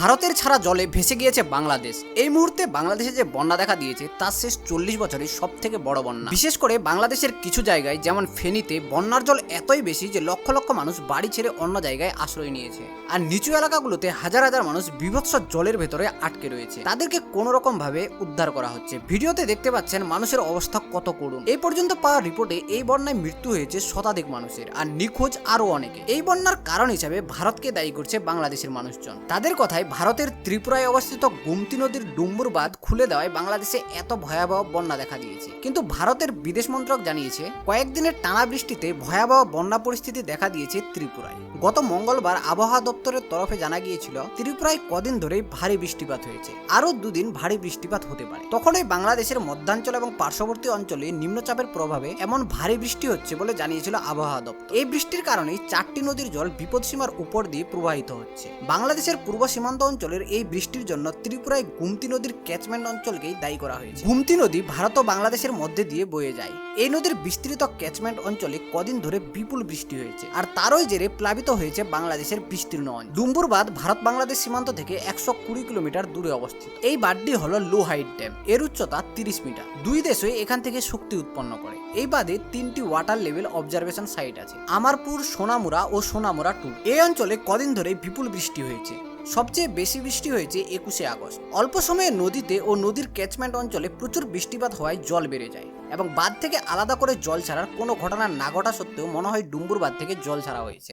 ভারতের ছাড়া জলে ভেসে গিয়েছে বাংলাদেশ। এই মুহূর্তে বাংলাদেশে যে বন্যা দেখা দিয়েছে, তার শেষ চল্লিশ বছরের সব থেকে বড় বন্যা। বিশেষ করে বাংলাদেশের কিছু জায়গায়, যেমন ফেনীতে, বন্যার জল এতই বেশি যে লক্ষ লক্ষ মানুষ বাড়ি ছেড়ে অন্য জায়গায় আশ্রয় নিয়েছে। আর নিচু এলাকাগুলোতে হাজার হাজার মানুষ বিভৎস জলের ভেতরে আটকে রয়েছে। তাদেরকে কোনো রকম ভাবে উদ্ধার করা হচ্ছে। ভিডিওতে দেখতে পাচ্ছেন মানুষের অবস্থা কত করুণ। এই পর্যন্ত পাওয়া রিপোর্টে এই বন্যায় মৃত্যু হয়েছে শতাধিক মানুষের, আর নিখোঁজ আরও অনেকে। এই বন্যার কারণ হিসাবে ভারতকে দায়ী করছে বাংলাদেশের মানুষজন। তাদের কথায় ভারতের ত্রিপুরায় অবস্থিত গুমতি নদীর ডুম্বুর বাঁধ খুলে দেওয়ায় বাংলাদেশে এত ভয়াবহ বন্যা দেখা দিয়েছে। কিন্তু ভারতের বিদেশ মন্ত্রক জানিয়েছে, কয়েকদিনের টানা বৃষ্টিতে ভয়াবহ বন্যা পরিস্থিতি দেখা দিয়েছে ত্রিপুরায়। গত মঙ্গলবার আবহাওয়া দপ্তরের তরফে জানা গিয়েছিল, ত্রিপুরায় কদিন ধরেই ভারী বৃষ্টিপাত হয়েছে। আরও দুদিন ভারী বৃষ্টিপাত হতে পারে। তখনই বাংলাদেশের মধ্যাঞ্চল এবং পার্শ্ববর্তী অঞ্চলে নিম্নচাপের প্রভাবে এমন ভারী বৃষ্টি হচ্ছে বলে জানিয়েছিল আবহাওয়া দপ্তর। এই বৃষ্টির কারণেই চারটি নদীর জল বিপদসীমার উপর দিয়ে প্রবাহিত হচ্ছে। বাংলাদেশের পূর্ব সীমান্ত অঞ্চলের এই বৃষ্টির জন্য ত্রিপুরায় গুমতি নদীর ক্যাচমেন্ট অঞ্চলকেই দায়ী করা হয়েছে। গুমতি নদী ভারত ও বাংলাদেশের মধ্যে দিয়ে বয়ে যায়। এই নদীর বিস্তৃত ক্যাচমেন্ট অঞ্চলে কদিন ধরে বিপুল বৃষ্টি হয়েছে আর তারই জেরে প্লাবিত হয়েছে বাংলাদেশের বিস্তীর্ণ অঞ্চল। ডুম্বুর বাঁধ ভারত বাংলাদেশ সীমান্ত থেকে একশো কুড়ি কিলোমিটার দূরে অবস্থিত। এই বাঁধটি হলো লো হাইট ড্যাম। এর উচ্চতা তিরিশ মিটার। দুই দেশই এখান থেকে শক্তি উৎপন্ন করে। এই বাদে তিনটি ওয়াটার লেভেল অবজারভেশন সাইট আছে। আমারপুর সোনামুরা ও সোনামুরা টু এই অঞ্চলে কদিন ধরে বিপুল বৃষ্টি হয়েছে। সবচেয়ে বেশি বৃষ্টি হয়েছে একুশে আগস্ট। অল্প সময়ে নদীতে ও নদীর ক্যাচমেন্ট অঞ্চলে প্রচুর বৃষ্টিপাত হওয়ায় জল বেড়ে যায় এবং বাঁধ থেকে আলাদা করে জল ছাড়ার কোনো ঘটনা না ঘটা সত্ত্বেও মনে হয় ডুম্বুর বাঁধ থেকে জল ছাড়া হয়েছে।